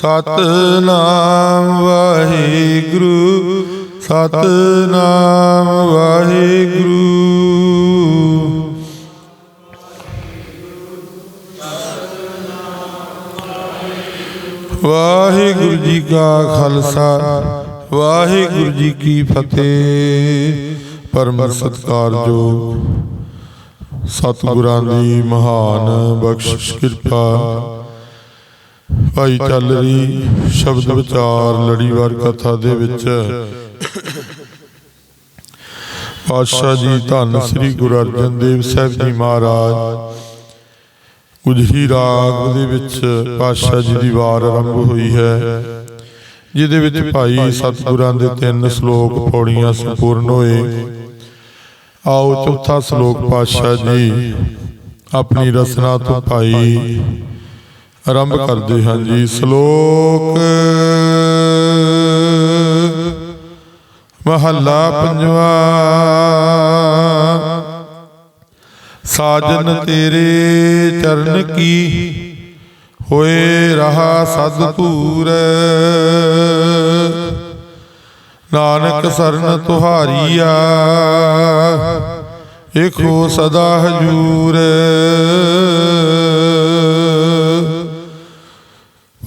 ਸਤਨਾਮ ਵਾਹਿਗੁਰੂ ਸਤਨਾਮ ਵਾਹਿਗੁਰੂ। ਵਾਹਿਗੁਰੂ ਜੀ ਕਾ ਖਾਲਸਾ, ਵਾਹਿਗੁਰੂ ਜੀ ਕੀ ਫਤਿਹ। ਪਰਮ ਸਤਿਕਾਰਯੋਗ ਸਤਿਗੁਰਾਂ ਦੀ ਮਹਾਨ ਬਖਸ਼ਿਸ਼, ਕਿਰਪਾ ਭਾਈ ਚੱਲ ਰਹੀ ਸ਼ਬਦ ਵਿਚਾਰ ਲੜੀਵਾਰ ਕਥਾ ਦੇ ਵਿੱਚ। ਪਾਤਸ਼ਾਹ ਜੀ, ਧੰਨ ਸ੍ਰੀ ਗੁਰੂ ਅਰਜਨ ਦੇਵ ਸਾਹਿਬ ਜੀ ਮਹਾਰਾਜ। ਗੁਜਰੀ ਰਾਗ ਦੇ ਵਿੱਚ ਪਾਤਸ਼ਾਹ ਜੀ ਦੀ ਵਾਰ ਆਰੰਭ ਹੋਈ ਹੈ, ਜਿਹਦੇ ਵਿੱਚ ਭਾਈ ਸਤਿਗੁਰਾਂ ਦੇ ਤਿੰਨ ਸ਼ਲੋਕ ਪੌੜੀਆਂ ਸੰਪੂਰਨ ਹੋਏ। ਆਓ ਚੌਥਾ ਸ਼ਲੋਕ ਪਾਤਸ਼ਾਹ ਜੀ, ਆਪਣੀ ਰਸਨਾ ਤੋਂ ਭਾਈ ਆਰੰਭ ਕਰਦੇ ਹਾਂ ਜੀ ਸ਼ਲੋਕ। ਮਹੱਲਾ ਪੰਜਵਾ। ਸਾਜਨ ਤੇਰੇ ਚਰਨ ਕੀ ਹੋਏ ਰਹਾ ਸਦ ਧੂਰ ਨਾਨਕ ਸਰਨ ਤੁਹਾਰੀਆ ਏਖੋ ਸਦਾ ਹਜੂਰ।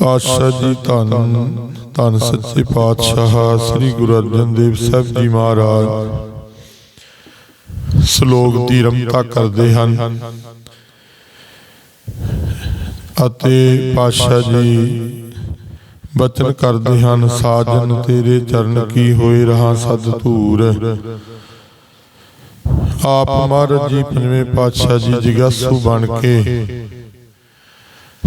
ਪਾਤਸ਼ਾਹ ਜੀ ਧੰਨ ਧੰਨ ਸੱਚੇ ਪਾਤਸ਼ਾਹ ਸ੍ਰੀ ਗੁਰੂ ਅਰਜਨ ਦੇਵ ਸਾਹਿਬ ਜੀ ਮਹਾਰਾਜ। ਸ਼ਲੋਕ ਦੀ ਰਮਤਾ ਕਰਦੇ ਹਨ। ਅਤੇ ਪਾਤਸ਼ਾਹ ਜੀ ਬਚਨ ਕਰਦੇ ਹਨ, ਸਾਜਨ ਤੇਰੇ ਚਰਨ ਕੀ ਹੋਏ ਰਹਾ ਸਦ ਧੂਰ। ਆਪ ਮਹਾਰਾਜ ਜੀ ਪੰਜਵੇਂ ਪਾਤਸ਼ਾਹ ਜੀ ਜਿਗਾਸੂ ਬਣ ਕੇ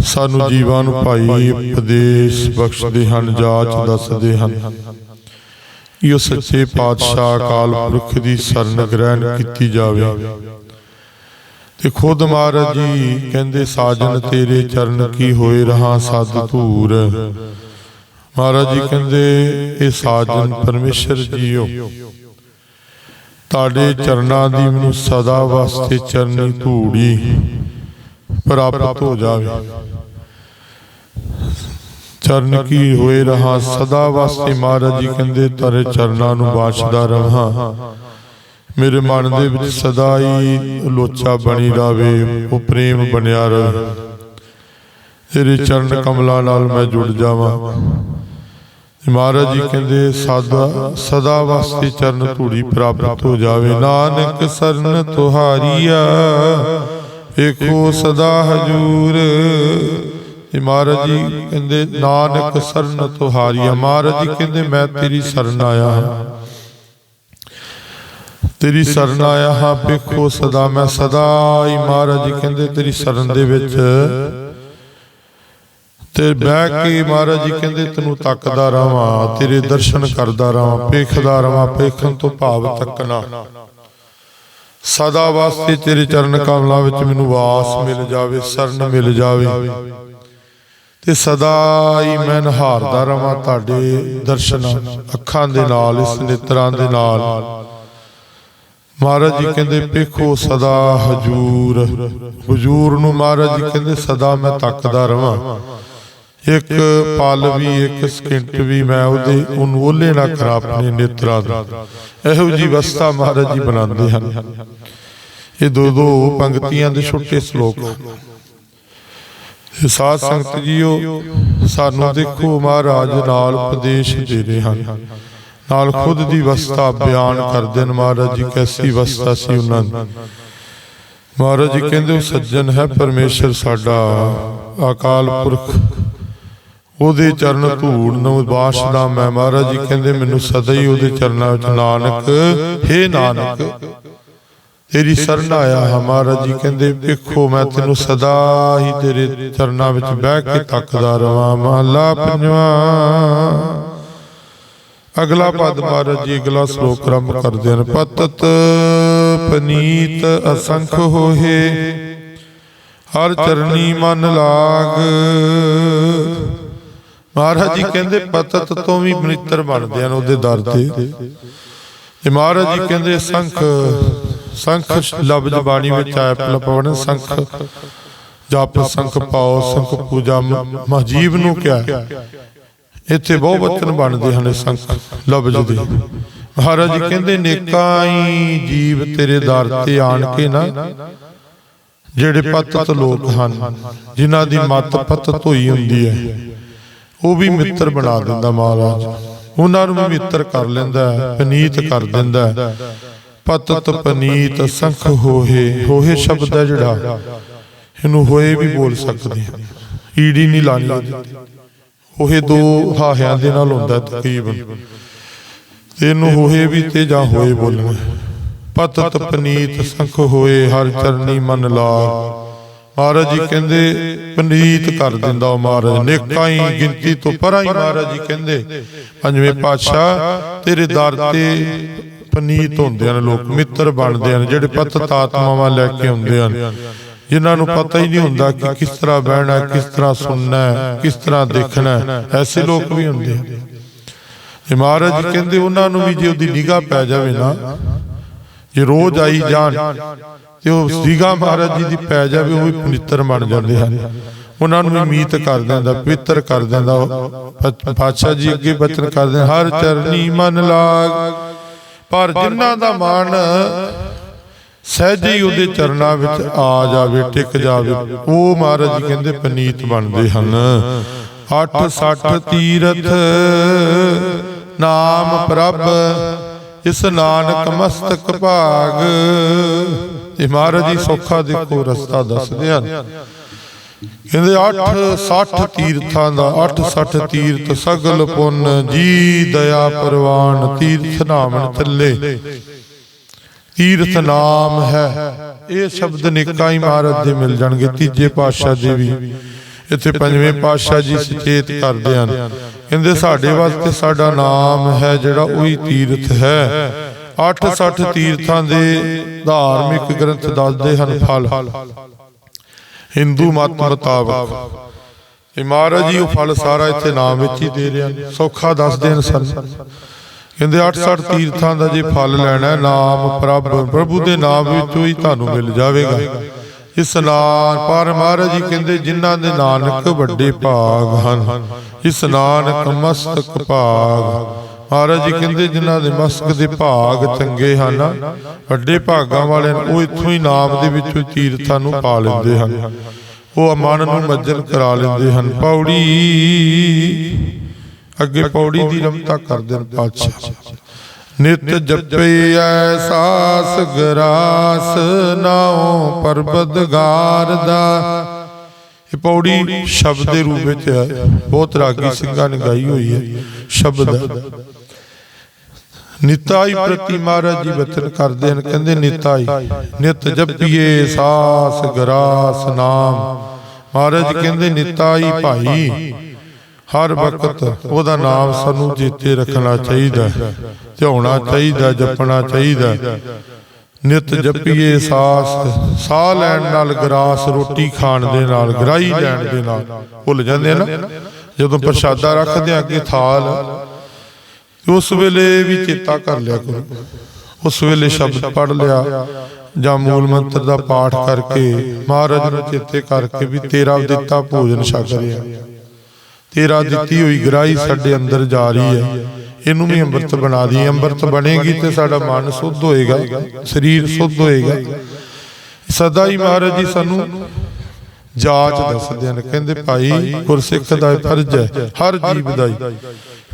ਸਾਨੂੰ ਜੀਵਾਂ ਨੂੰ ਭਾਈ ਉਪਦੇਸ਼ ਬਖਸ਼ਦੇ ਹਨ, ਜਾਚ ਦੱਸਦੇ ਹਨ। ਕਿ ਸੱਚੇ ਪਾਤਸ਼ਾਹ ਅਕਾਲ ਪੁਰਖ ਦੀ ਸ਼ਰਨ ਗ੍ਰਹਿਣ ਕੀਤੀ ਜਾਵੇ। ਤੇ ਖੁਦ ਮਹਾਰਾਜ ਜੀ ਕਹਿੰਦੇ, ਸਾਜਨ ਤੇਰੇ ਚਰਨ ਕੀ ਹੋਏ ਰਹਾ ਸਦ ਧੂਰ ਮਹਾਰਾਜ ਜੀ ਕਹਿੰਦੇ, ਇਹ ਸਾਜਨ ਪਰਮੇਸ਼ਰ ਜੀਓ। ਤੁਹਾਡੇ ਚਰਨਾਂ ਦੀ ਮੈਨੂੰ ਸਦਾ ਵਾਸਤੇ ਚਰਨੀ ਧੂੜੀ। ਪ੍ਰਾਪਤ ਹੋ ਜਾਵੇ। ਚਰਨ ਕੀ ਹੋਏ ਰਹਾ ਸਦਾ ਵਾਸਤੇ ਮਹਾਰਾਜ ਜੀ ਕਹਿੰਦੇ ਤੇਰੇ ਚਰਨਾਂ ਨੂੰ ਬਾਛਦਾ ਰਹਾ। ਮੇਰੇ ਮਨ ਦੇ ਵਿੱਚ ਸਦਾ ਹੀ ਲੋਚਾ ਬਣੀ ਰਵੇ ਉਹ ਪ੍ਰੇਮ ਬਣਿਆ ਰਹੇ ਤੇਰੇ ਚਰਨ ਕਮਲਾਂ ਨਾਲ ਮੈਂ ਜੁੜ ਜਾਵਾਂ। ਮਹਾਰਾਜ ਜੀ ਕਹਿੰਦੇ ਸਦਾ ਸਦਾ ਵਾਸਤੇ ਚਰਨ ਧੂੜੀ ਪ੍ਰਾਪਤ ਹੋ ਜਾਵੇ। ਨਾਨਕ ਸਰਨ ਤੁਹਾਰੀਆ। ਵੇਖੋ ਸਦਾ ਹਜੂਰ। ਤੇ ਮਹਾਰਾਜ ਜੀ ਕਹਿੰਦੇ, ਨਾਨਕ ਸਰਨ ਤੁਹਾਰੀਆ ਮਹਾਰਾਜ ਜੀ ਕਹਿੰਦੇ, ਮੈਂ ਤੇਰੀ ਸ਼ਰਨ ਆਇਆ ਹਾਂ। ਤੇਰੀ ਸ਼ਰਨ ਆਇਆ ਹਾਂ, ਵੇਖੋ ਸਦਾ, ਮੈਂ ਸਦਾ ਹੀ ਮਹਾਰਾਜ ਜੀ ਕਹਿੰਦੇ, ਤੇਰੀ ਸ਼ਰਨ ਦੇ ਵਿੱਚ। ਤੇ ਬਹਿ ਕੇ ਮਹਾਰਾਜ ਜੀ ਕਹਿੰਦੇ, ਤੈਨੂੰ ਤੱਕਦਾ ਰਵਾਂ, ਤੇਰੇ ਦਰਸ਼ਨ ਕਰਦਾ ਰਵਾਂ, ਵੇਖਦਾ ਰਵਾਂ, ਵੇਖਣ ਤੋਂ ਭਾਵ ਤੱਕਣਾ ਸਦਾ ਵਾਸਤੇ ਤੇਰੇ ਚਰਨ ਕਮਲਾਂ ਵਿੱਚ ਮੈਨੂੰ ਵਾਸ ਮਿਲ ਜਾਵੇ, ਸ਼ਰਨ ਮਿਲ ਜਾਵੇ। ਤੇ ਸਦਾ ਹੀ ਮੈਂ ਨਹਾਰਦਾ ਰਵਾਂ ਤੁਹਾਡੇ ਦਰਸ਼ਨ ਅੱਖਾਂ ਦੇ ਨਾਲ, ਇਸ ਨੇਤਰਾਂ ਦੇ ਨਾਲ। ਮਹਾਰਾਜ ਜੀ ਕਹਿੰਦੇ, ਵੇਖੋ ਸਦਾ ਹਜੂਰ। ਹਜੂਰ ਨੂੰ ਮਹਾਰਾਜ ਜੀ ਕਹਿੰਦੇ, ਸਦਾ ਮੈਂ ਤੱਕਦਾ ਰਵਾਂ। ਇੱਕ ਪਲ ਵੀ, ਇੱਕ ਸਕਿੰਟ ਵੀ ਮੈਂ ਉਹਦੇ, ਉਹਨੂੰ ਉਹਲੇ ਨਾ ਕਰਾਂ ਆਪਣੇ ਨੇਤਰਾਂ ਦਾ। ਇਹੋ ਜੀ ਅਵਸਥਾ ਮਹਾਰਾਜ ਜੀ ਬਣਾਉਂਦੇ ਹਨ। ਇਹ ਦੋ ਦੋ ਪੰਕਤੀਆਂ ਦੇ ਛੋਟੇ ਸ਼ਲੋਕ ਸਾਧ ਸੰਗਤ ਜੀਓ, ਸਾਨੂੰ ਦੇਖੋ ਮਹਾਰਾਜ ਨਾਲ ਉਪਦੇਸ਼ ਦੇ ਰਹੇ ਹਨ। ਨਾਲ ਖੁਦ ਦੀ ਅਵਸਥਾ ਬਿਆਨ ਕਰਦੇ ਨੇ ਮਹਾਰਾਜ ਜੀ, ਕੈਸੀ ਅਵਸਥਾ ਸੀ ਉਹਨਾਂ ਦੀ। ਮਹਾਰਾਜ ਜੀ ਕਹਿੰਦੇ, ਉਹ ਸੱਜਣ ਹੈ ਪਰਮੇਸ਼ਰ ਸਾਡਾ ਅਕਾਲ ਪੁਰਖ। ਉਹਦੇ ਚਰਨ ਧੂੜ ਨੂੰ ਬਾਸ਼ਦਾ ਮੈਂ ਮਹਾਰਾਜ ਜੀ ਕਹਿੰਦੇ ਮੈਨੂੰ ਸਦਾ ਹੀ ਉਹਦੇ ਚਰਨਾਂ ਵਿੱਚ ਨਾਨਕ, ਹੇ ਨਾਨਕ। ਤੇਰੀ ਸ਼ਰਨ ਆਇਆ ਹਾਂ ਮਹਾਰਾਜ ਜੀ ਕਹਿੰਦੇ, ਵੇਖੋ ਮੈਂ ਤੈਨੂੰ ਸਦਾ ਹੀ ਤੇਰੇ ਚਰਨਾਂ ਵਿੱਚ ਬਹਿ ਕੇ ਤੱਕਦਾ ਰਵਾਂ, ਮਹਲਾ ਪੰਜਵਾਂ। ਅਗਲਾ ਪਦ ਮਹਾਰਾਜ ਜੀ, ਅਗਲਾ ਸ਼ਲੋਕ ਆਰੰਭ ਕਰਦੇ ਹਨ। ਪਤਤ ਪਨੀਤ ਅਸੰਖ ਹੋਏ ਹਰ ਚਰਨੀ ਮਨ ਲਾਗ। ਮਹਾਰਾਜ ਜੀ ਕਹਿੰਦੇ, ਪਤਤ ਤੋਂ ਵੀ ਪਵਿੱਤਰ ਬਣਦੇ ਹਨ ਉਹਦੇ ਦਰ ਤੇ। ਤੇ ਮਹਾਰਾਜ ਜੀ ਕਹਿੰਦੇ, ਸੰਖ ਸੰਖ ਲਬਜ ਬਾਣੀ ਵਿੱਚ ਆਇਆ ਪਹਿਲਾਂ ਪਵਨ ਸੰਖ, ਜਪ ਸੰਖ ਪਾਓ, ਸੰਖ ਪੂਜਾ ਮ- ਨੂੰ ਕਿਹਾ। ਇੱਥੇ ਬਹੁ ਵਚਨ ਬਣਦੇ ਹਨ ਸੰਖ ਲਫ਼ਜ਼ ਦੇ। ਮਹਾਰਾਜ ਜੀ ਕਹਿੰਦੇ, ਨੇਕਾਂ ਜੀਵ ਤੇਰੇ ਦਰ ਤੇ ਆਣ ਕੇ ਨਾ, ਜਿਹੜੇ ਪਤਤ ਲੋਕ ਹਨ, ਜਿਨ੍ਹਾਂ ਦੀ ਮਤ ਪਤਤ ਹੋਈ ਹੁੰਦੀ ਹੈ ਉਹ ਵੀ ਮਿੱਤਰ ਬਣਾ ਦਿੰਦਾ ਮਹਾਰਾਜ। ਉਹਨਾਂ ਨੂੰ ਵੀ ਮਿੱਤਰ ਕਰ ਲੈਂਦਾ ਪਨੀਤ ਕਰ ਦਿੰਦਾ। ਪਤਤ ਪਨੀਤ ਸੰਖ ਹੋਏ ਹੋਏ ਸ਼ਬਦ ਹੈ ਜਿਹੜਾ। ਇਹਨੂੰ ਹੋਏ ਵੀ ਬੋਲ ਸਕਦੇ ਹਾਂ। ਈੜੀ ਨਹੀਂ ਲਾਣੀ। ਹੋਏ ਦੋ ਹਾਹਿਆਂ ਦੇ ਨਾਲ ਹੁੰਦਾ ਤਕਰੀਬਨ। ਇਹਨੂੰ ਹੋਏ ਵੀ ਤੇ ਜਾਂ ਹੋਏ ਬੋਲਣਾ। ਪਤਤ ਪਨੀਤ ਸੰਖ ਹੋਏ ਹਰ ਚਰਨੀ ਮਨ ਲਾਗ ਮਹਾਰਾਜ ਜੀ ਕਹਿੰਦੇ ਪਨੀਤ ਕਰ ਦਿੰਦਾ ਉਹ ਮਹਾਰਾਜ। ਨੇਕਾਂ ਹੀ ਗਿਣਤੀ ਤੋਂ ਪਰਾਂ ਹੀ ਮਹਾਰਾਜ ਜੀ ਕਹਿੰਦੇ ਪੰਜਵੇਂ ਪਾਤਸ਼ਾਹ ਤੇਰੇ ਦਰ ਤੇ ਪਨੀਤ ਹੁੰਦੇ ਹਨ ਲੋਕ ਮਿੱਤਰ ਬਣਦੇ ਹਨ ਜਿਹੜੇ ਪਤਤ ਆਤਮਾਵਾਂ ਲੈ ਕੇ ਆਉਂਦੇ ਹਨ। ਜਿਨ੍ਹਾਂ ਨੂੰ ਪਤਾ ਹੀ ਨਹੀਂ ਹੁੰਦਾ ਕਿ ਕਿਸ ਤਰ੍ਹਾਂ ਬਹਿਣਾ ਕਿਸ ਤਰ੍ਹਾਂ ਸੁਣਨਾ ਕਿਸ ਤਰ੍ਹਾਂ ਦੇਖਣਾ। ਐਸੇ ਲੋਕ ਵੀ ਹੁੰਦੇ ਹਨ। ਤੇ ਮਹਾਰਾਜ ਜੀ ਕਹਿੰਦੇ ਉਹਨਾਂ ਨੂੰ ਵੀ ਜੇ ਉਹਦੀ ਨਿਗਾਹ ਪੈ ਜਾਵੇ ਨਾ ਜੇ ਰੋਜ਼ ਆਈ ਜਾਣ ਤੇ ਉਹ ਸੀਗਾ ਮਹਾਰਾਜ ਜੀ ਦੀ ਪੈ ਜਾਵੇ, ਉਹ ਵੀ ਪਵਿੱਤਰ ਬਣ ਜਾਂਦੇ ਹਨ। ਉਹਨਾਂ ਨੂੰ ਮੀਤ ਕਰ ਦਿੰਦਾ, ਪਵਿੱਤਰ ਕਰ ਦਿੰਦਾ ਪਾਤਸ਼ਾਹ ਜੀ ਅੱਗੇ ਬਚਨ ਕਰਦੇ ਹਰ ਚਰਨੀ ਮਨ ਲਾਗ, ਪਰ ਜਿਨ੍ਹਾਂ ਦਾ ਮਨ ਸਹਿਜੇ ਹੀ ਉਹਦੇ ਚਰਨਾਂ ਵਿੱਚ ਆ ਜਾਵੇ, ਟਿਕ ਜਾਵੇ, ਉਹ ਮਹਾਰਾਜ ਜੀ ਕਹਿੰਦੇ ਪਨੀਤ ਬਣਦੇ ਹਨ। 8 60 ਤੀਰਥ ਨਾਮ ਪ੍ਰਭ, ਇਸ ਨਾਨਕ ਮਸਤਕ ਭਾਗ। ਇਹ ਮਹਾਰਾਜ ਜੀ ਸੌਖਾ ਦੇਖੋ ਰਸਤਾ ਦੱਸਦੇ ਹਨ। ਕਹਿੰਦੇ 8 60 ਤੀਰਥਾਂ ਦਾ 8 60 ਤੀਰਥ ਸਗਲ ਪੁੰਨ ਜੀ ਦਇਆ ਪ੍ਰਵਾਨ ਤੀਰਥ ਨਾਮਨ ਚੱਲੇ ਤੀਰਥ ਨਾਮ ਹੈ। ਇਹ ਸ਼ਬਦ ਨਿੱਕਾ ਹੀ ਮਹਾਰਾਜ ਦੇ ਮਿਲ ਜਾਣਗੇ। ਤੀਜੇ ਪਾਤਸ਼ਾਹ ਦੇ ਵੀ ਇੱਥੇ ਪੰਜਵੇਂ ਪਾਤਸ਼ਾਹ ਜੀ ਸੁਚੇਤ ਕਰਦੇ ਹਨ। ਕਹਿੰਦੇ ਸਾਡੇ ਵਾਸਤੇ ਸਾਡਾ ਨਾਮ ਹੈ ਜਿਹੜਾ ਉਹੀ ਤੀਰਥ ਹੈ। 860 ਤੀਰਥਾਂ ਦੇ ਧਾਰਮਿਕ ਗ੍ਰੰਥ ਦੱਸਦੇ ਹਨ ਫਲ। ਹਿੰਦੂ ਮਤ ਮੁਤਾਬਕ। ਇਹ ਮਹਾਰਾਜ ਜੀ ਉਹ ਫਲ ਸਾਰਾ ਇੱਥੇ ਨਾਮ ਵਿੱਚ ਹੀ ਦੇ ਰਹੇ ਸੌਖਾ ਦੱਸਦੇ ਹਨ ਸਰ ਕਹਿੰਦੇ 860 ਤੀਰਥਾਂ ਦਾ ਜੇ ਫਲ ਲੈਣਾ ਹੈ, ਨਾਮ ਪ੍ਰਭ ਪ੍ਰਭੂ ਦੇ ਨਾਮ ਵਿੱਚੋਂ ਹੀ ਤੁਹਾਨੂੰ ਮਿਲ ਜਾਵੇਗਾ। ਇਸਨਾਨ ਪਰ ਮਹਾਰਾਜ ਜੀ ਕਹਿੰਦੇ ਜਿਨ੍ਹਾਂ ਦੇ ਨਾਨਕ ਵੱਡੇ ਭਾਗ ਹਨ ਇਸਨਾਨਕ ਮਸਤਕ ਭਾਗ। ਮਹਾਰਾਜ ਜੀ ਕਹਿੰਦੇ ਜਿਨ੍ਹਾਂ ਦੇ ਮਸਤਕ ਦੇ ਭਾਗ ਚੰਗੇ ਹਨ ਵੱਡੇ ਭਾਗਾਂ ਵਾਲੇ ਉਹ ਇੱਥੋਂ ਹੀ ਨਾਮ ਦੇ ਵਿੱਚੋਂ ਤੀਰਥਾਂ ਨੂੰ ਪਾ ਲੈਂਦੇ ਹਨ। ਉਹ ਮਨ ਨੂੰ ਮੱਜਲ ਕਰਾ ਲੈਂਦੇ ਹਨ। ਪੌੜੀ, ਅੱਗੇ ਪੌੜੀ ਦੀ ਰਮਤਾ ਕਰਦੇ ਹਨ ਪਾਤਸ਼ਾਹ। ਨਿਤ ਜਪੇ ਐਸਾਸ ਗਰਾਸ ਨਾਉ ਪਰਬਦਗਾਰ ਦਾ ਇਹ ਪੌੜੀ ਸ਼ਬਦ ਦੇ ਰੂਪ ਵਿੱਚ ਹੈ। ਬਹੁਤ ਰਾਗੀ ਸਿੰਘਾਂ ਨੇ ਗਾਈ ਹੋਈ ਹੈ ਸ਼ਬਦ ਨਿਤਾਈ ਪ੍ਰਤੀ ਮਹਾਰਾਜ ਜੀ ਬਚਨ ਕਰਦੇ ਹਨ ਕਹਿੰਦੇ ਨਿਤਾਈ ਨਿਤ ਜਪੀਏ ਸਾਸ ਗਰਾਸ ਨਾਮ। ਮਹਾਰਾਜ ਕਹਿੰਦੇ ਨਿਤਾਈ ਭਾਈ ਹਰ ਵਕਤ ਉਹਦਾ ਨਾਮ ਸਾਨੂੰ ਚੇਤੇ ਰੱਖਣਾ ਚਾਹੀਦਾ ਹੈ, ਧਿਆਉਣਾ ਚਾਹੀਦਾ ਜਪਣਾ ਚਾਹੀਦਾ। ਨਿਤ ਜਪੀਏ ਸਾਸ ਸਾਹ ਲੈਣ ਨਾਲ ਗਰਾਸ ਰੋਟੀ ਖਾਣ ਦੇ ਨਾਲ ਗਰਾਈ ਲੈਣ ਦੇ ਨਾਲ। ਭੁੱਲ ਜਾਂਦੇ ਨਾ? ਜਦੋਂ ਪ੍ਰਸ਼ਾਦਾ ਰੱਖਦੇ ਆ ਅੱਗੇ ਥਾਲ ਉਸ ਵੇਲੇ ਵੀ ਚੇਤਾ ਕਰ ਲਿਆ ਕਰੋ। ਉਸ ਵੇਲੇ ਸ਼ਬਦ ਪੜ ਲਿਆ ਜਾਂ ਮੂਲ ਮੰਤਰ ਦਾ ਪਾਠ ਕਰਕੇ ਮਹਾਰਾਜ ਨੂੰ ਚੇਤੇ ਕਰਕੇ ਵੀ ਤੇਰਾ ਦਿੱਤਾ ਭੋਜਨ ਛਕ ਰਿਹਾ। ਤੇਰਾ ਦਿੱਤੀ ਹੋਈ ਗਰਾਈ ਸਾਡੇ ਅੰਦਰ ਜਾ ਰਹੀ ਹੈ। ਇਹਨੂੰ ਵੀ ਅੰਮ੍ਰਿਤ ਬਣਾ ਦੀ ਅੰਮ੍ਰਿਤ ਬਣੇਗੀ ਤੇ ਸਾਡਾ ਮਨ ਸੁੱਧ ਹੋਏਗਾ ਸਰੀਰ ਸੁੱਧ ਹੋਏਗਾ। ਸਦਾ ਹੀ ਮਹਾਰਾਜ ਜੀ ਸਾਨੂੰ ਜਾਚ ਦੱਸਦੇ ਨੇ ਕਹਿੰਦੇ ਭਾਈ ਗੁਰਸਿੱਖ ਦਾ ਫਰਜ਼ ਹੈ ਹਰ ਜੀਵ ਦਾ ਹੀ।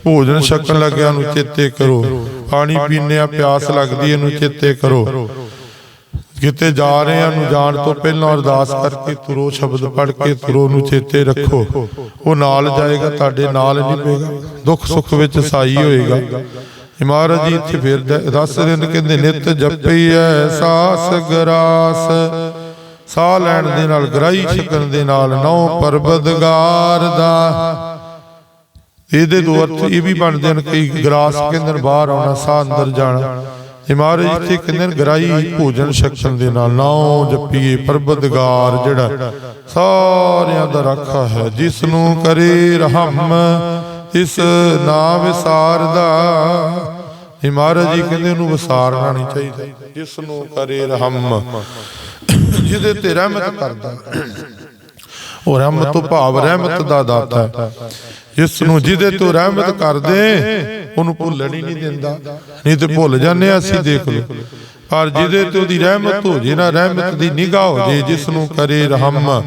ਭੋਜਨ ਛਕਣ ਲੱਗਿਆ ਨੂੰ ਚੇਤੇ ਕਰੋ ਪਾਣੀ ਪੀਣੇ ਆ ਪਿਆਸ ਲੱਗਦੀ ਇਹਨੂੰ ਚੇਤੇ ਕਰੋ। ਕਿਤੇ ਜਾ ਰਹੇ ਨੂੰ ਜਾਣ ਤੋਂ ਪਹਿਲਾਂ ਅਰਦਾਸ ਕਰਕੇ ਤੁਰੋ ਸ਼ਬਦ ਪੜ੍ਹ ਕੇ ਤੁਰੋ ਨੂੰ ਚੇਤੇ ਰੱਖੋ। ਉਹ ਨਾਲ ਜਾਏਗਾ, ਤੁਹਾਡੇ ਨਾਲ ਨਿਭੇਗਾ ਦੁੱਖ ਸੁੱਖ ਵਿੱਚ ਸਾਈ ਹੋਏਗਾ। ਮਹਾਰਾਜ ਜੀ ਇੱਥੇ ਫਿਰ ਦੱਸ ਰਹੇ ਨੇ ਕਹਿੰਦੇ, ਨਿਤ ਜਪਈਐ ਸਾਸ ਗਰਾਸ। ਸਾਹ ਲੈਣ ਦੇ ਨਾਲ ਗਰਾਈ ਛਕਣ ਦੇ ਨਾਲ ਨੌ ਪਰਬਦਗਾਰ ਦਾ। ਇਹਦੇ ਦੋ ਅਰਥ ਇਹ ਵੀ ਬਣਦੇ ਹਨ ਕਈ ਗਰਾਸ ਕਹਿੰਦੇ ਬਾਹਰ ਆਉਣਾ, ਸਾਹ ਅੰਦਰ ਜਾਣਾ। ਤੇ ਇੱਥੇ ਕਹਿੰਦੇ ਨੇ ਗਰਾਈ ਭੋਜਨ ਛਕਣ ਦੇ ਨਾਲ ਨਾਉ ਜਪੀਏ ਪਰਬਦਗਾਰ ਜਿਹੜਾ ਸਾਰਿਆਂ ਦਾ ਰਾਖਾ ਹੈ ਜਿਸ ਨੂੰ ਕਰੇ ਰਹਿਮ ਇਸ ਨਾਮ ਵਿਸਾਰਦਾ। ਇਹ ਮਹਾਰਾਜ ਜੀ ਕਹਿੰਦੇ ਉਹਨੂੰ ਵਿਸਾਰਨਾ ਨਹੀਂ ਚਾਹੀਦਾ। ਜਿਸ ਨੂੰ ਕਰੇ ਰਹਿਮ। ਜਿਹਦੇ ਤੇ ਰਹਿਮਤ ਕਰਦਾ। ਉਹ ਰਹਿਮਤ ਤੋਂ ਭਾਵ ਰਹਿਮਤ ਦਾ ਦਾਤਾ ਹੈ। ਜਿਸ ਨੂੰ ਜਿਹਦੇ ਤੋਂ ਰਹਿਮਤ ਕਰਦੇ ਉਹਨੂੰ ਭੁੱਲਣ ਹੀ ਨਹੀਂ ਦਿੰਦਾ। ਨਹੀਂ ਤੇ ਭੁੱਲ ਜਾਂਦੇ ਹਾਂ ਅਸੀਂ ਦੇਖ ਲਓ। ਪਰ ਜਿਹਦੇ ਤੇ ਉਹਦੀ ਰਹਿਮਤ ਹੋ ਜੇ ਨਾ, ਰਹਿਮਤ ਦੀ ਨਿਗਾਹ ਹੋ ਜੇ, ਜਿਸ ਨੂੰ ਕਰੇ ਰਹਿਮ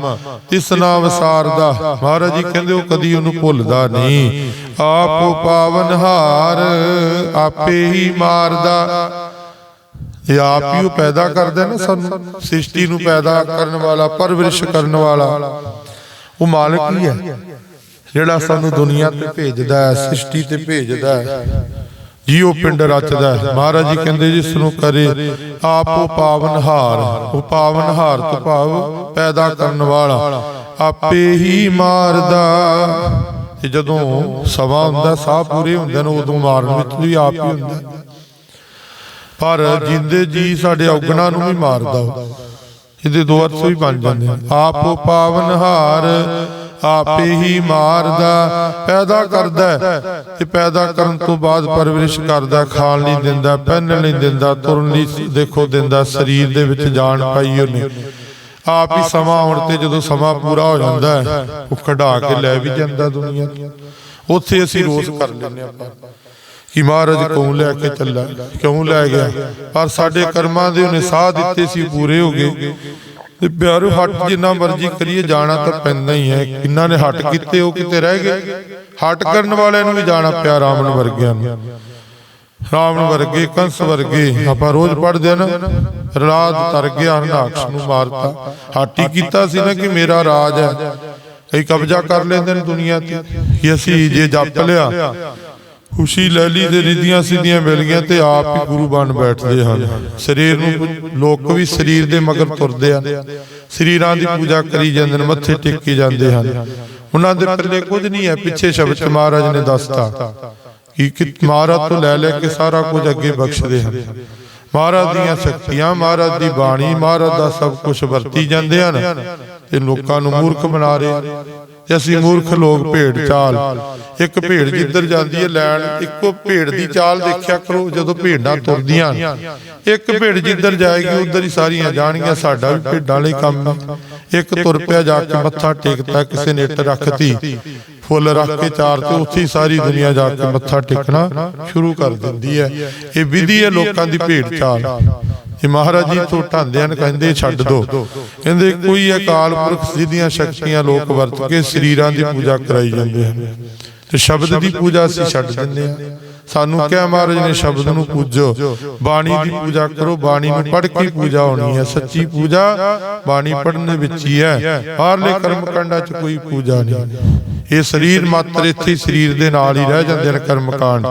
ਤਿਸ ਨਾਮ ਵਸਾਰਦਾ ਮਹਾਰਾਜ ਜੀ ਕਹਿੰਦੇ ਉਹ ਕਦੀ ਉਹਨੂੰ ਭੁੱਲਦਾ ਨਹੀਂ। ਆਪ ਪਾਵਨਹਾਰ ਆਪੇ ਹੀ ਮਾਰਦਾ। ਇਹ ਆਪ ਹੀ ਉਹ ਪੈਦਾ ਕਰਦਾ ਨਾ ਸਾਨੂੰ, ਸ੍ਰਿਸ਼ਟੀ ਨੂੰ ਪੈਦਾ ਕਰਨ ਵਾਲਾ, ਪਰਵਰਿਸ਼ ਕਰਨ ਵਾਲਾ। ਉਹ ਮਾਲਕ ਹੀ ਹੈ। ਜਿਹੜਾ ਸਾਨੂੰ ਦੁਨੀਆ ਤੇ ਭੇਜਦਾ ਹੈ ਸ੍ਰਿਸ਼ਟੀ ਤੇ ਭੇਜਦਾ ਹੈ। ਜੀਉ ਪਿੰਡ ਰਚਦਾ ਮਹਾਰਾਜ ਜੀ ਕਹਿੰਦੇ ਜਿਸ ਨੂੰ ਕਰੇ ਆਪ ਉਹ ਪਾਵਨਹਾਰ ਉਹ ਪਾਵਨਹਾਰ ਤੋਂ ਭਾਵ ਪੈਦਾ ਕਰਨ ਵਾਲਾ ਆਪੇ ਹੀ ਮਾਰਦਾ। ਤੇ ਜਦੋਂ ਸਮਾਂ ਹੁੰਦਾ ਸਾਹ ਪੂਰੇ ਹੁੰਦੇ ਨੇ ਉਦੋਂ ਮਾਰਨ ਵਿੱਚ ਵੀ ਆਪ ਹੀ ਹੁੰਦਾ। ਪਰ ਜਿੰਦੇ ਜੀ ਸਾਡੇ ਔਗਣਾ ਨੂੰ ਵੀ ਮਾਰਦਾ। ਉਹ। ਇਹਦੇ ਦੋ ਅਰਥ ਵੀ ਬਣ ਜਾਂਦੇ ਆਪੋ ਪਾਵਨਹਾਰ ਆਪੇ ਹੀ ਮਾਰਦਾ, ਪੈਦਾ ਕਰਦਾ ਤੇ ਪੈਦਾ ਕਰਨ ਤੋਂ ਬਾਅਦ ਪਰਵਰਿਸ਼ ਕਰਦਾ ਖਾਣ ਨਹੀਂ ਦਿੰਦਾ ਪਹਿਨਣ ਨਹੀਂ ਦਿੰਦਾ ਤੁਰਨ ਨਹੀਂ ਦੇਖੋ ਦਿੰਦਾ, ਸਰੀਰ ਦੇ ਵਿੱਚ ਜਾਨ ਪਾਈ ਉਹਨੇ। ਆਪ ਹੀ ਸਮਾਂ ਆਉਣ ਤੇ ਜਦੋਂ ਸਮਾਂ ਪੂਰਾ ਹੋ ਜਾਂਦਾ ਹੈ, ਉਹ ਕਢਾ ਕੇ ਲੈ ਵੀ ਜਾਂਦਾ ਦੁਨੀਆ ਉੱਥੇ ਅਸੀਂ ਰੋਸ ਕਰ ਲੈਂਦੇ ਆਪਾਂ ਕਿ ਮਹਾਰਾਜ ਕਿਉਂ ਲੈ ਕੇ ਚੱਲਾ ਕਿਉਂ ਲੈ ਗਿਆ? ਪਰ ਸਾਡੇ ਕਰਮਾਂ ਦੇ ਉਹਨੇ ਸਾਹ ਦਿੱਤੇ ਸੀ, ਪੂਰੇ ਹੋ ਗਏ। ਤੇ ਪਿਆਰੋ ਹੱਟ ਜਿੰਨਾ ਮਰਜ਼ੀ ਕਰੀਏ, ਜਾਣਾ ਤਾਂ ਪੈਂਦਾ ਹੀ ਹੈ। ਕਿੰਨਾ ਨੇ ਹੱਟ ਕੀਤੇ, ਉਹ ਕਿਤੇ ਰਹਿ ਗਏ। ਹੱਟ ਕਰਨ ਵਾਲਿਆਂ ਨੂੰ ਵੀ ਜਾਣਾ ਪਿਆ ਰਾਵਣ ਵਰਗਿਆਂ ਨੂੰ। ਰਾਵਣ ਵਰਗੇ, ਕੰਸ ਵਰਗੇ, ਆਪਾਂ ਰੋਜ਼ ਪੜ੍ਹਦੇ ਆ ਨਾ ਰਾਜ ਤਰ ਗਿਆ ਹਰਨਾਕਸ਼ ਨੂੰ ਮਾਰਤਾ। ਹਾਟੀ ਕੀਤਾ ਸੀ ਨਾ ਕਿ ਮੇਰਾ ਰਾਜ ਹੈ। ਕਈ ਕਬਜ਼ਾ ਕਰ ਲੈਂਦੇ ਨੇ ਦੁਨੀਆ ਤੇ। ਕਿ ਅਸੀਂ ਜੇ ਜਪ ਲਿਆ ਖੁਸ਼ੀ ਲੈ ਲਈ ਰਿੱਧੀਆਂ ਸਿੱਧੀਆਂ ਮਿਲ ਗਈਆਂ ਤੇ ਆਪ ਹੀ ਗੁਰੂ ਬਣ ਬੈਠਦੇ ਹਨ। ਸਰੀਰ ਨੂੰ ਲੋਕ ਵੀ ਸਰੀਰ ਦੇ ਮਗਰ ਤੁਰਦੇ ਹਨ। ਸਰੀਰਾਂ ਦੀ ਪੂਜਾ ਕਰੀ ਜਾਂਦੇ ਨੇ ਮੱਥੇ ਟੇਕੀ ਜਾਂਦੇ ਹਨ। ਉਹਨਾਂ ਦੇ ਪੱਲੇ ਕੁਝ ਨਹੀਂ ਹੈ, ਪਿੱਛੇ ਸ਼ਬਦ ਮਹਾਰਾਜ ਨੇ ਦੱਸਤਾ ਕਿ ਕਿ ਮਹਾਰਾਜ ਤੋਂ ਲੈ ਲੈ ਕੇ ਸਾਰਾ ਕੁਝ ਅੱਗੇ ਬਖਸ਼ਦੇ ਹਨ। ਮਹਾਰਾਜ ਦੀਆਂ ਸ਼ਕਤੀਆਂ, ਮਹਾਰਾਜ ਦੀ ਬਾਣੀ, ਮਹਾਰਾਜ ਦਾ ਸਭ ਕੁਝ ਵਰਤੀ ਜਾਂਦੇ ਹਨ। ਤੇ ਲੋਕਾਂ ਨੂੰ ਮੂਰਖ ਬਣਾ ਰਹੇ ਤੇ ਅਸੀਂ ਮੂਰਖ ਲੋਕ ਭੇਡ ਚਾਲ। ਇੱਕ ਭੇਡ ਜਿੱਧਰ ਜਾਂਦੀ ਹੈ, ਲੈਣ ਇੱਕੋ ਭੇਡ ਦੀ ਚਾਲ ਦੇਖਿਆ ਕਰੋ, ਜਦੋਂ ਭੇਡਾਂ ਤੁਰਦੀਆਂ ਇੱਕ ਭੇਡ ਜਿੱਧਰ ਜਾਏਗੀ, ਉਧਰ ਹੀ ਸਾਰੀਆਂ ਜਾਣਗੀਆਂ, ਸਾਡਾ ਵੀ ਭੇਡਾਂ ਲਈ ਕੰਮ ਇੱਕ ਤੁਰ ਪਿਆ ਜਾ ਕੇ ਮੱਥਾ ਟੇਕਤਾ, ਕਿਸੇ ਨੇ ਇੱਟ ਰੱਖਤੀ। ਫੁੱਲ ਰੱਖ ਕੇ ਚਾਰ ਤੇ ਉੱਥੇ ਸਾਰੀ ਦੁਨੀਆ ਜਾ ਕੇ ਮੱਥਾ ਟੇਕਣਾ ਸ਼ੁਰੂ ਕਰ ਦਿੰਦੀ ਹੈ। ਇਹ ਵਿਧੀ ਹੈ ਲੋਕਾਂ ਦੀ ਭੇਡ ਚਾਲ ਇਹ ਮਹਾਰਾਜ ਜੀ ਤੋਂ ਢਾਂਦੇ ਹਨ, ਕਹਿੰਦੇ ਛੱਡ ਦੋ। ਕਹਿੰਦੇ ਕੋਈ ਅਕਾਲ ਪੁਰਖ ਜਿਹਦੀਆਂ ਸ਼ਕਤੀਆਂ ਲੋਕ ਵਰਤ ਕੇ ਸਰੀਰਾਂ ਦੀ ਪੂਜਾ ਕਰਾਈ ਜਾਂਦੇ ਹਨ। ਤੇ ਸ਼ਬਦ ਦੀ ਪੂਜਾ ਅਸੀਂ ਛੱਡ ਦਿੰਦੇ ਹਾਂ। ਸਾਨੂੰ ਕਿਹਾ ਮਹਾਰਾਜ ਨੇ, ਸ਼ਬਦ ਨੂੰ ਪੂਜੋ। ਬਾਣੀ ਦੀ ਪੂਜਾ ਕਰੋ, ਬਾਣੀ ਨੂੰ ਪੜ੍ਹ ਕੇ ਪੂਜਾ ਹੋਣੀ ਹੈ। ਸੱਚੀ ਪੂਜਾ ਬਾਣੀ ਪੜ੍ਹਨ ਵਿੱਚ ਹੀ ਹੈ। ਬਾਹਰਲੇ ਕਰਮ ਕਾਂਡਾਂ 'ਚ ਕੋਈ ਪੂਜਾ ਨਹੀਂ। ਇਹ ਸਰੀਰ ਮਾਤਰ ਇੱਥੇ ਸਰੀਰ ਦੇ ਨਾਲ ਹੀ ਰਹਿ ਜਾਂਦੇ ਨੇ ਕਰਮ ਕਾਂਡ।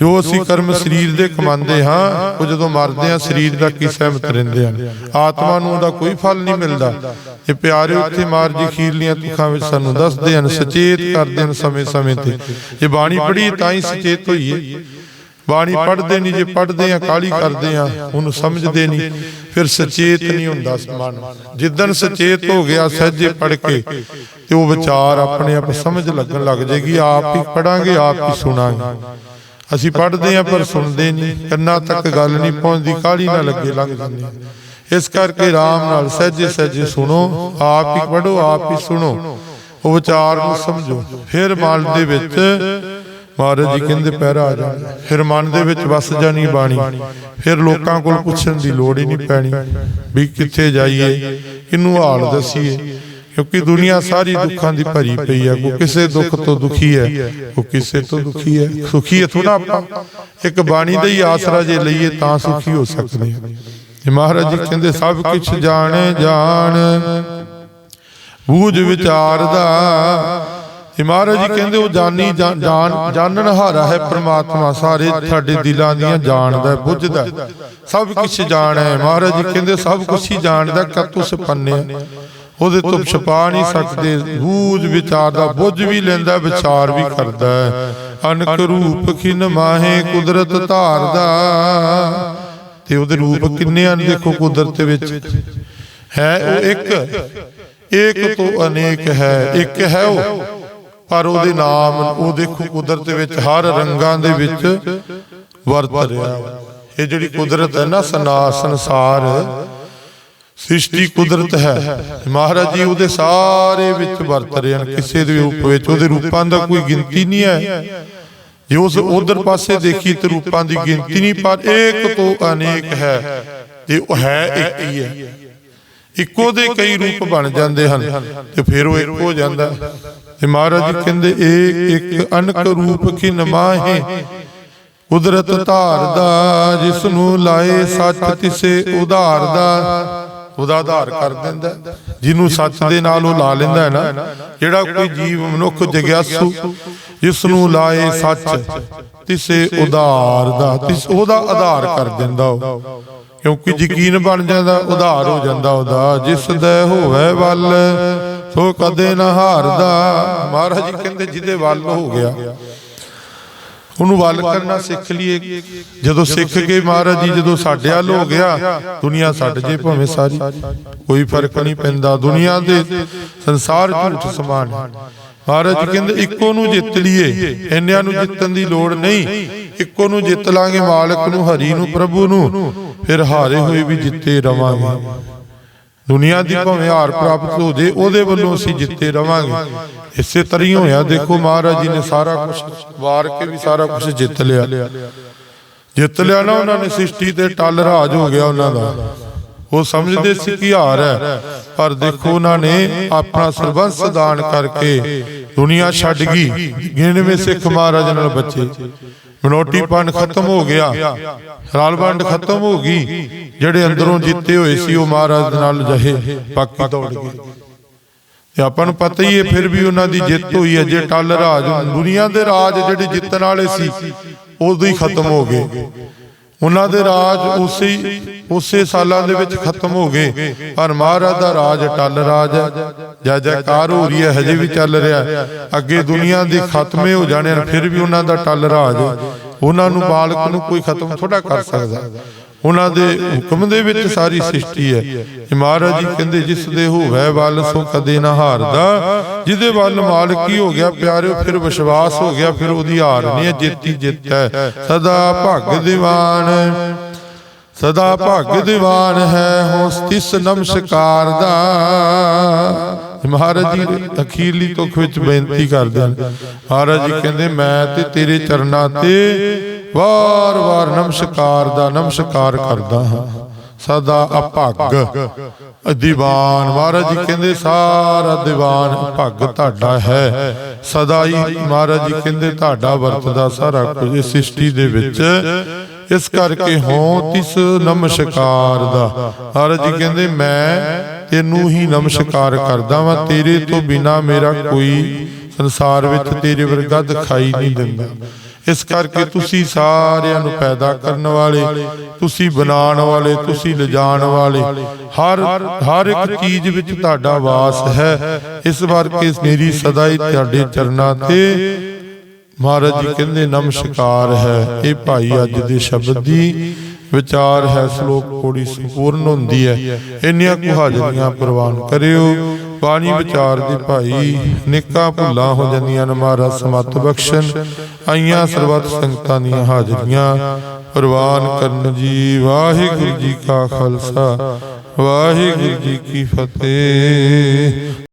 ਜੋ ਅਸੀਂ ਕਰਮ ਸਰੀਰ ਦੇ ਕਮਾਉਂਦੇ ਹਾਂ, ਉਹ ਜਦੋਂ ਮਰਦੇ ਹਾਂ, ਸਰੀਰ ਦਾ ਕੀ ਸਹਿਮਤ ਰਹਿੰਦੇ ਹਨ? ਆਤਮਾ ਨੂੰ ਉਹਦਾ ਕੋਈ ਫਲ ਨਹੀਂ ਮਿਲਦਾ। ਇਹ ਪਿਆਰੇ ਉੱਥੇ ਮਾਰ ਜੀ ਖੀਰਲੀਆਂ ਤੁਖਾਂ ਵਿੱਚ ਸਾਨੂੰ ਦੱਸਦੇ ਹਨ, ਸੁਚੇਤ ਕਰਦੇ ਹਨ ਸਮੇਂ-ਸਮੇਂ ਤੇ। ਜੇ ਬਾਣੀ ਪੜ੍ਹੀ ਤਾਂ ਹੀ ਸੁਚੇਤ ਹੋਈਏ ਬਾਣੀ ਪੜ੍ਹਦੇ ਨਹੀਂ ਜੇ ਪੜ੍ਹਦੇ ਆ ਕਾਲੀ ਕਰਦੇ ਆ ਉਹਨੂੰ ਸਮਝਦੇ ਨਹੀਂ। ਫਿਰ ਸੁਚੇਤ ਨਹੀਂ ਹੁੰਦਾ ਮਨ ਜਿੱਦਨ ਸੁਚੇਤ ਹੋ ਗਿਆ ਸਹਿਜੇ ਪੜ੍ਹ ਕੇ ਤੇ ਉਹ ਵਿਚਾਰ ਆਪਣੇ ਆਪ ਸਮਝ ਲੱਗਣ ਲੱਗ ਜਾਏਗੀ ਆਪ ਹੀ ਪੜਾਂਗੇ ਆਪ ਹੀ ਸੁਣਾਂਗੇ। ਅਸੀਂ ਪੜ੍ਹਦੇ ਆ ਪਰ ਸੁਣਦੇ ਨਹੀਂ। ਕੰਨਾਂ ਤੱਕ ਗੱਲ ਨਹੀਂ ਪਹੁੰਚਦੀ ਕਾਲੀ ਨਾ ਲੱਗੇ ਲੰਘ ਜਾਂਦੇ। ਇਸ ਕਰਕੇ ਆਰਾਮ ਨਾਲ ਸਹਿਜੇ ਸਹਿਜੇ ਸੁਣੋ ਆਪ ਹੀ ਪੜੋ ਆਪ ਹੀ ਸੁਣੋ। ਉਹ ਵਿਚਾਰ ਨੂੰ ਸਮਝੋ। ਫਿਰ ਮਨ ਦੇ ਵਿੱਚ ਮਹਾਰਾਜ ਜੀ ਕਹਿੰਦੇ ਪਹਿਰਾ ਆ ਜਾਣਾ ਫਿਰ ਮਨ ਦੇ ਵਿੱਚ ਵਸ ਜਾਣੀ ਬਾਣੀ। ਫਿਰ ਲੋਕਾਂ ਕੋਲ ਪੁੱਛਣ ਦੀ ਲੋੜ ਹੀ ਨਹੀਂ ਪੈਣੀ ਵੀ ਕਿੱਥੇ ਜਾਈਏ, ਕਿਹਨੂੰ ਹਾਲ ਦਸੀਏ। ਕਿਉਂਕਿ ਦੁਨੀਆ ਸਾਰੀ ਦੁੱਖਾਂ ਦੀ ਭਰੀ ਪਈ ਹੈ ਕੋਈ ਕਿਸੇ ਦੁੱਖ ਤੋਂ ਦੁਖੀ ਹੈ, ਕੋਈ ਕਿਸੇ ਤੋਂ ਦੁਖੀ ਹੈ। ਸੁਖੀ ਹੈ ਥੋੜਾ ਆਪਾਂ। ਇੱਕ ਬਾਣੀ ਦਾ ਹੀ ਆਸਰਾ ਜੇ ਲਈਏ ਤਾਂ ਸੁਖੀ ਹੋ ਸਕਦੇ ਹਾਂ। ਇਹ ਮਹਾਰਾਜ ਜੀ ਕਹਿੰਦੇ, ਸਭ ਕੁਝ ਜਾਣੇ ਜਾਣ। ਬੂਝ ਵਿਚਾਰਦਾ ਇਹ ਮਹਾਰਾਜ ਜੀ ਕਹਿੰਦੇ ਉਹ ਜਾਨੀ ਜਾਣ ਜਾਣ- ਜਾਣਨ ਹਾਰਾ ਹੈ ਪ੍ਰਮਾਤਮਾ ਸਾਰੇ ਸਾਡੇ ਦਿਲਾਂ ਦੀਆਂ ਜਾਣਦਾ ਬੁੱਝਦਾ। ਸਭ ਕੁਝ ਜਾਣਦਾ ਹੈ। ਮਹਾਰਾਜ ਜੀ ਕਹਿੰਦੇ ਸਭ ਕੁਝ ਹੀ ਜਾਣਦਾ ਕਤੂ ਸਪੰਨੇ ਉਹਦੇ ਤੋਂ ਛਪਾ ਨਹੀਂ ਸਕਦੇ ਬੂਝ ਵਿਚਾਰਦਾ ਬੁੱਝ ਵੀ ਲੈਂਦਾ ਵਿਚਾਰ ਵੀ ਕਰਦਾ ਅਨਕ ਰੂਪ ਖਿਨ ਮਾਹੇ ਕੁਦਰਤ ਧਾਰਦਾ। ਤੇ ਉਹਦੇ ਰੂਪ ਕਿੰਨੇ ਹਨ ਦੇਖੋ ਕੁਦਰਤ ਵਿੱਚ। ਹੈ ਉਹ ਇੱਕ। ਇੱਕ। ਤੋਂ ਅਨੇਕ ਹੈ ਇੱਕ ਹੈ ਉਹ ਪਰ ਉਹਦੇ ਨਾਮ, ਉਹ ਦੇਖੋ ਕੁਦਰਤ ਵਿੱਚ ਹਰ ਰੰਗਾਂ ਦੇ ਵਿੱਚ ਵਰਤ ਰਿਹਾ। ਇਹ ਜਿਹੜੀ ਕੁਦਰਤ ਹੈ ਨਾ, ਸਨਾ, ਸੰਸਾਰ, ਸ੍ਰਿਸ਼ਟੀ ਕੁਦਰਤ ਹੈ। ਮਹਾਰਾਜ ਜੀ ਉਹਦੇ ਸਾਰੇ ਵਿੱਚ ਵਰਤ ਰਹੇ ਹਨ। ਕਿਸੇ ਦੇ ਰੂਪ ਵਿੱਚ, ਉਹਦੇ ਰੂਪਾਂ ਦਾ ਕੋਈ ਗਿਣਤੀ ਨਹੀਂ ਹੈ। ਜੇ ਉਸ ਉਧਰ ਪਾਸੇ ਦੇਖੀ ਤੇ ਰੂਪਾਂ ਦੀ ਗਿਣਤੀ ਨਹੀਂ, ਪਰ ਏਕ ਤੋਂ ਅਨੇਕ ਹੈ। ਤੇ ਉਹ ਹੈ ਇੱਕ ਹੀ ਹੈ। ਇੱਕੋ ਦੇ ਕਈ ਰੂਪ ਬਣ ਜਾਂਦੇ ਹਨ ਤੇ ਫਿਰ ਉਹ ਇੱਕ ਹੋ ਜਾਂਦਾ। ਤੇ ਮਹਾਰਾਜ ਜੀ ਕਹਿੰਦੇ ਏਕ ਇੱਕ ਅਨਕ ਰੂਪ ਕੀ ਨਮਾਹੇ ਕੁਦਰਤ ਧਾਰਦਾ ਜਿਸ ਨੂੰ ਲਾਏ ਸੱਚ ਤਿਸੇ ਉਧਾਰਦਾ। ਉਹਦਾ ਆਧਾਰ ਕਰ ਦਿੰਦਾ। ਜਿਹਨੂੰ ਸੱਚ ਦੇ ਨਾਲ ਉਹ ਲਾ ਲੈਂਦਾ ਹੈ ਨਾ। ਜਿਹੜਾ ਕੋਈ ਜੀਵ ਮਨੁੱਖ, ਜਗਿਆਸੂ ਜਿਸ ਨੂੰ ਲਾਏ ਸੱਚ ਤਿਸੇ ਉਧਾਰ ਦਾ ਤਿਸ ਉਹਦਾ ਆਧਾਰ ਕਰ ਦਿੰਦਾ ਉਹ। ਕਿਉਂਕਿ ਯਕੀਨ ਬਣ ਜਾਂਦਾ, ਉਧਾਰ ਹੋ ਜਾਂਦਾ ਉਹਦਾ। ਜਿਸ ਦਾ ਹੋਵੇ ਵੱਲ ਸੋ ਕਦੇ ਨਾ ਹਾਰਦਾ। ਮਹਾਰਾਜ ਜੀ ਕਹਿੰਦੇ ਜਿਹਦੇ ਵੱਲ ਹੋ ਗਿਆ, ਉਹਨੂੰ ਵੱਲ ਕਰਨਾ ਸਿੱਖ ਲਈਏ। ਜਦੋਂ ਸਿੱਖ ਗਏ ਮਹਾਰਾਜ ਜੀ, ਜਦੋਂ ਸਾਡੇ ਵੱਲ ਹੋ ਗਿਆ, ਦੁਨੀਆ ਛੱਡ ਜੇ ਭਾਵੇਂ ਸਾਰੀ। ਕੋਈ ਫ਼ਰਕ ਨਹੀਂ ਪੈਂਦਾ। ਦੁਨੀਆ ਦੇ ਸੰਸਾਰ ਝੂਠ ਸਮਾਨ ਮਹਾਰਾਜ ਜੀ ਕਹਿੰਦੇ, ਇੱਕੋ ਨੂੰ ਜਿੱਤ ਲਈਏ। ਇੰਨਿਆਂ ਨੂੰ ਜਿੱਤਣ ਦੀ ਲੋੜ ਨਹੀਂ। ਇੱਕੋ ਨੂੰ ਜਿੱਤ ਲਾਂਗੇ, ਮਾਲਕ ਨੂੰ, ਹਰੀ ਨੂੰ, ਪ੍ਰਭੂ ਨੂੰ। ਫਿਰ ਹਾਰੇ ਹੋਏ ਵੀ ਜਿੱਤੇ ਰਵਾਂਗੇ। ਦੁਨੀਆ ਦੀ ਭਾਵੇਂ ਹਾਰ ਪ੍ਰਾਪਤ ਹੋ ਜੇ ਉਹਦੇ ਵੱਲੋਂ ਅਸੀਂ ਜਿੱਤੇ ਰਵਾਂਗੇ। ਇਸੇ ਤਰ੍ਹਾਂ ਹੀ ਹੋਇਆ ਦੇਖੋ ਮਹਾਰਾਜ ਜੀ ਨੇ ਸਾਰਾ ਕੁਝ ਵਾਰ ਕੇ ਵੀ ਸਾਰਾ ਕੁਝ ਜਿੱਤ ਲਿਆ। ਜਿੱਤ ਲਿਆ ਨਾ ਉਹਨਾਂ ਨੇ ਸ੍ਰਿਸ਼ਟੀ ਤੇ ਟਲ ਰਾਜ ਹੋ ਗਿਆ ਉਹਨਾਂ ਦਾ। ਉਹ ਸਮਝਦੇ ਸੀ ਕਿ ਹਾਰ ਹੈ ਪਰ ਦੇਖੋ ਉਹਨਾਂ ਨੇ ਆਪਣਾ ਸਰਬੰਸ ਦਾਨ ਕਰਕੇ ਦੁਨੀਆ ਛੱਡ ਗਈ। ਗਿਣਵੇਂ ਸਿੱਖ ਮਹਾਰਾਜ ਨਾਲ ਬੱਚੇ। ਮਨੋਟੀਪਨ ਖਤਮ ਹੋ ਗਿਆ। ਰਲ ਵੰਡ ਖਤਮ ਹੋ ਗਈ। ਜਿਹੜੇ ਅੰਦਰੋਂ ਜਿੱਤੇ ਹੋਏ ਸੀ ਉਹ ਮਹਾਰਾਜ ਨਾਲ ਜਹੇ ਬਾਕੀ ਦੌੜ ਗਏ ਤੇ ਆਪਾਂ ਨੂੰ ਪਤਾ ਹੀ ਹੈ ਫਿਰ ਵੀ ਉਹਨਾਂ ਦੀ ਜਿੱਤ ਹੋਈ ਹੈ ਜੇ ਟੱਲ ਰਾਜ ਦੁਨੀਆ ਦੇ ਰਾਜ ਜਿਹੜੇ ਜਿੱਤਣ ਵਾਲੇ ਸੀ ਉਦੋਂ ਹੀ ਖਤਮ ਹੋ ਗਏ। ਉਹਨਾਂ ਦੇ ਰਾਜ ਉਸੇ ਉਸੇ ਸਾਲਾਂ ਦੇ ਵਿੱਚ ਖਤਮ ਹੋ ਗਏ। ਪਰ ਮਹਾਰਾਜ ਦਾ ਰਾਜ ਟਲ ਰਾਜ ਹੈ। ਜੈ ਜੈਕਾਰ ਹੋ ਰਹੀ ਹੈ, ਹਜੇ ਵੀ ਚੱਲ ਰਿਹਾ ਅੱਗੇ ਦੁਨੀਆ ਦੇ ਖਤਮੇ ਹੋ ਜਾਣੇ ਹਨ, ਫਿਰ ਵੀ ਉਹਨਾਂ ਦਾ ਟੱਲ ਰਾਜ ਉਹਨਾਂ ਨੂੰ ਬਾਲਕ ਨੂੰ ਕੋਈ ਖਤਮ ਥੋੜਾ ਕਰ ਸਕਦਾ। ਉਹਨਾਂ ਦੇ ਹੁਕਮ ਦੇ ਵਿੱਚ ਸਾਰੀ ਸ੍ਰਿਸ਼ਟੀ ਹੈ। ਮਹਾਰਾਜ ਜੀ ਕਹਿੰਦੇ, ਜਿਸ ਦੇ ਹੋਵੇ ਵੱਲ ਸੋ ਕਦੇ ਨਾ ਹਾਰਦਾ, ਜਿਹਦੇ ਵੱਲ ਮਾਲਕ ਹੀ ਹੋ ਗਿਆ ਪਿਆਰਿਓ, ਫਿਰ ਵਿਸ਼ਵਾਸ ਹੋ ਗਿਆ, ਫਿਰ ਉਹਦੀ ਹਾਰ ਨਹੀਂ ਹੈ, ਜਿੱਤੀ ਜਿੱਤ ਹੈ। ਸਦਾ ਭਗ ਦੀਵਾਨ, ਸਦਾ ਭਗ ਦੀਵਾਨ ਹੈ, ਹੋਸ ਤਿਸ ਨਮਸਕਾਰ ਦਾ। ਮਹਾਰਾਜ ਜੀ ਅਖੀਰਲੀ ਤੁਖ ਵਿੱਚ ਬੇਨਤੀ ਕਰਦੇ ਹਨ। ਮਹਾਰਾਜ ਜੀ ਕਹਿੰਦੇ, ਮੈਂ ਤੇ ਤੇਰੇ ਚਰਨਾਂ ਤੇ ਵਾਰ-ਵਾਰ ਨਮਸਕਾਰ ਦਾ ਨਮਸਕਾਰ ਕਰਦਾ ਹਾਂ। ਸਦਾ ਅਭਗ। ਦੀਵਾਨ ਮਹਾਰਾਜ ਜੀ ਕਹਿੰਦੇ, ਸਾਰਾ ਦੀਵਾਨ ਭਗ ਤੁਹਾਡਾ ਹੈ। ਸਦਾ ਹੀ ਮਹਾਰਾਜ ਜੀ ਕਹਿੰਦੇ, ਤੁਹਾਡਾ ਵਰਤਦਾ ਸਾਰਾ ਕੁਝ ਸ੍ਰਿਸ਼ਟੀ ਦੇ ਵਿੱਚ। ਇਸ ਕਰਕੇ ਹੋਂ ਤਿਸ ਨਮਸਕਾਰ ਦਾ। ਮਹਾਰਾਜ ਜੀ ਕਹਿੰਦੇ, ਮੈਂ ਤੈਨੂੰ ਹੀ ਨਮਸਕਾਰ ਕਰਦਾ ਵਾਂ। ਤੇਰੇ ਤੋਂ ਬਿਨਾ ਮੇਰਾ ਕੋਈ ਸੰਸਾਰ ਵਿੱਚ ਤੇਰੇ ਵਰਗਾ ਦਿਖਾਈ ਨਹੀਂ ਦਿੰਦਾ। ਇਸ ਕਰਕੇ ਤੁਸੀਂ ਸਾਰਿਆਂ ਨੂੰ ਪੈਦਾ ਕਰਨ ਵਾਲੇ, ਤੁਸੀਂ ਬਣਾਉਣ ਵਾਲੇ, ਤੁਸੀਂ ਲਿਜਾਣ ਵਾਲੇ, ਹਰ ਹਰ ਇੱਕ ਚੀਜ਼ ਵਿੱਚ ਤੁਹਾਡਾ ਵਾਸ ਹੈ। ਇਸ ਕਰਕੇ ਮੇਰੀ ਸਦਾ ਹੀ ਤੁਹਾਡੇ ਚਰਨਾਂ ਤੇ ਮਹਾਰਾਜ ਜੀ ਕਹਿੰਦੇ, ਨਮਸਕਾਰ ਹੈ। ਇਹ ਭਾਈ ਅੱਜ ਦੇ ਸ਼ਬਦ ਦੀ ਵਿਚਾਰ ਹੈ, ਸ਼ਲੋਕ ਥੋੜੀ ਸੰਪੂਰਨ ਹੁੰਦੀ ਹੈ। ਇੰਨੀਆਂ ਕੁ ਹਾਜ਼ਰੀਆਂ ਪ੍ਰਵਾਨ ਕਰਿਓ। ਬਾਣੀ ਵਿਚਾਰ ਦੇ ਭਾਈ, ਨਿੱਕਾ ਭੁੱਲਾਂ ਹੋ ਜਾਂਦੀਆਂ ਨੇ ਮਹਾਰਾਜ, ਸਮਤ ਬਖਸ਼ਣ। ਆਈਆਂ ਸਰਬੱਤ ਸੰਗਤਾਂ ਦੀਆਂ ਹਾਜ਼ਰੀਆਂ। ਪ੍ਰਵਾਨ ਕਰਨ ਜੀ, ਵਾਹਿਗੁਰੂ ਜੀ ਕਾ ਖਾਲਸਾ, ਵਾਹਿਗੁਰੂ ਜੀ ਕੀ ਫਤਿਹ।